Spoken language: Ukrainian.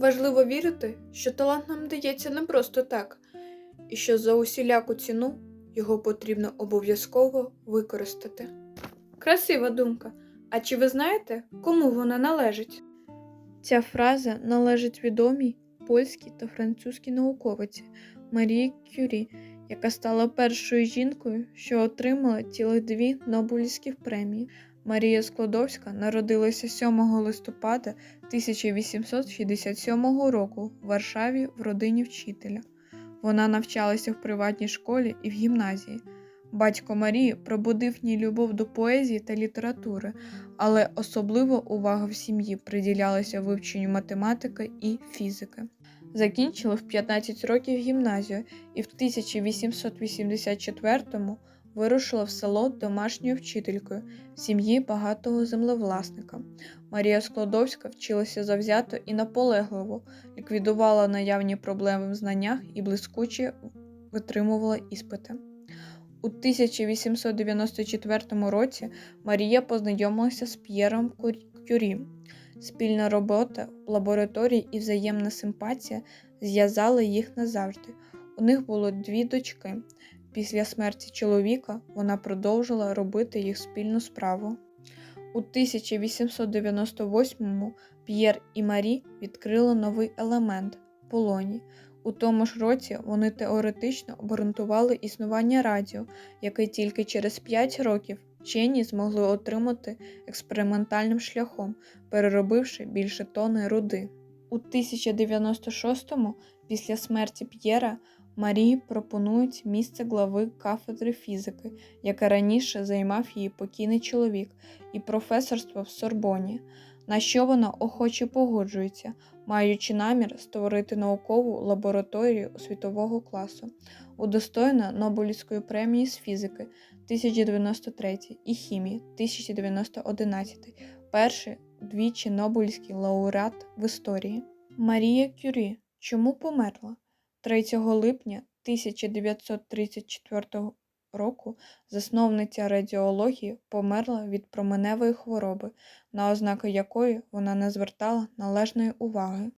Важливо вірити, що талант нам дається не просто так, і що за усіляку ціну його потрібно обов'язково використати. Красива думка. А чи ви знаєте, кому вона належить? Ця фраза належить відомій польській та французькій науковиці Марії Кюрі, яка стала першою жінкою, що отримала цілих дві Нобелівські премії. Марія Складовська народилася 7 листопада 1867 року в Варшаві в родині вчителя. Вона навчалася в приватній школі і в гімназії. Батько Марії пробудив ній любов до поезії та літератури, але особливо увага в сім'ї приділялася вивченню математики і фізики. Закінчила в 15 років гімназію і в 1884-му вирушила в село домашньою вчителькою в сім'ї багатого землевласника. Марія Складовська вчилася завзято і наполегливо, ліквідувала наявні проблеми в знаннях і блискуче витримувала іспити. У 1894 році Марія познайомилася з П'єром Кюрі. Спільна робота в лабораторії і взаємна симпатія зв'язали їх назавжди. У них було дві дочки. Після смерті чоловіка вона продовжила робити їх спільну справу. У 1898-му П'єр і Марі відкрили новий елемент полоній. У тому ж році вони теоретично обґрунтували існування радіо, яке тільки через 5 років вчені змогли отримати експериментальним шляхом, переробивши більше тони руди. У 1096-му, після смерті П'єра, Марії пропонують місце глави кафедри фізики, яке раніше займав її покійний чоловік, і професорство в Сорбоні, на що вона охоче погоджується, маючи намір створити наукову лабораторію світового класу, удостоєна Нобелівської премії з фізики 1093 і хімії 1911, перший двічі Нобелівський лауреат в історії. Марія Кюрі чому померла? 3 липня 1934 року засновниця радіології померла від променевої хвороби, на ознаки якої вона не звертала належної уваги.